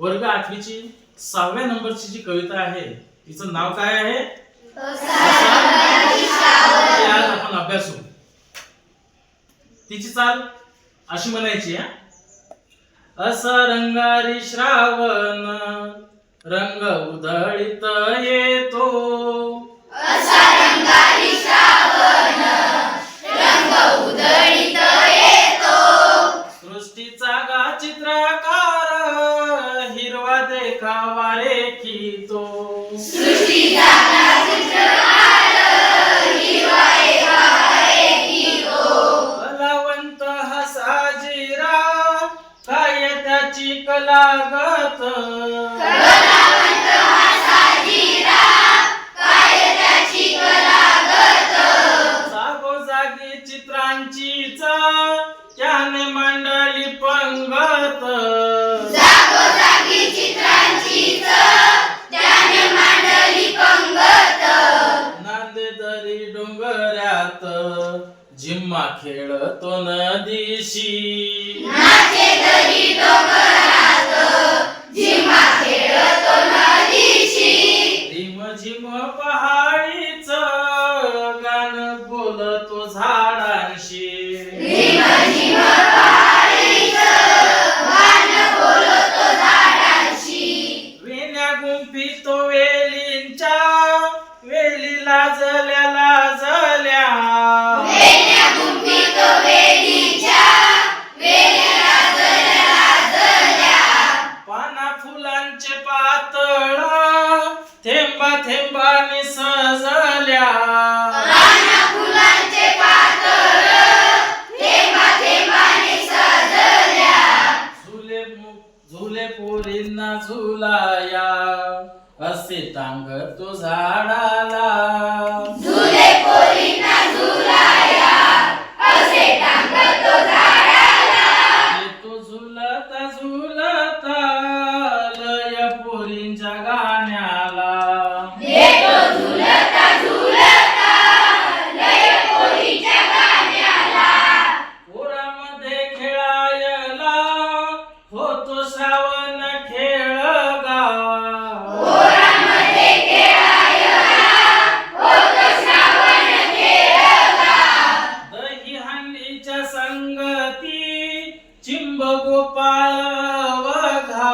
वर्ग आठवीची सहाव्या नंबरची जी कविता आहे तिचं नाव काय आहे? आज आपण अभ्यासू तिची चाल अशी म्हणायची असा रंगारी श्रावण रंग उधळीत येतो. सृष्टीचा गा चित्रकार देखावा रेखितो कलावंत हा साजिरा काय त्याची कलागत जागोजागी चित्रांची त्याने मांडली पंगत. नांदेदरी डोंगरात जिम्मा खेळतो नदीशी. झिम थेंबा थेंबाने सजल्या. झुले झुले पोरींना झुलाया. असे टांगतो झाडाला चिंब गोपाळ वघा.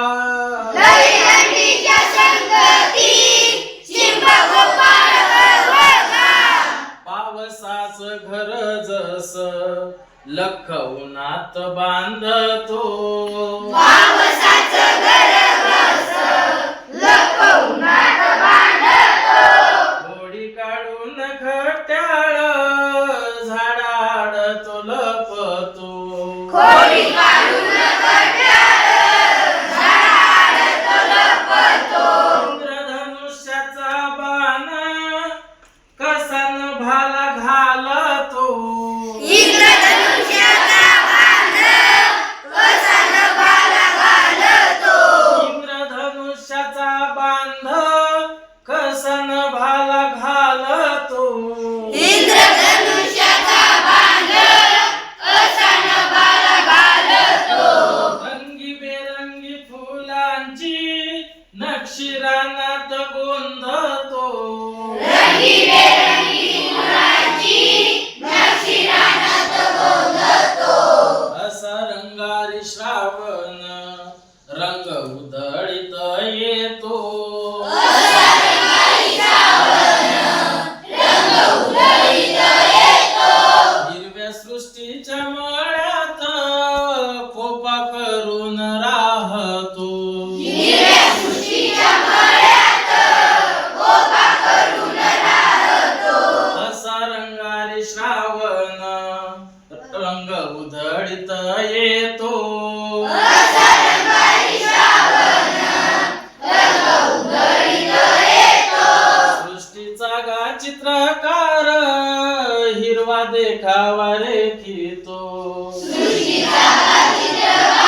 पावसाच घर जस लख उन्हात बांधतो. होडी काढून खट्याळ झाडाड तो लपतो इंद्रधनुष्याचा फुलांची नक्षीरानात गोंधतो उधळीत येतो. सृष्टीचा गा चित्रकार हिरवा देखावा रेखितो. सृष्टीचा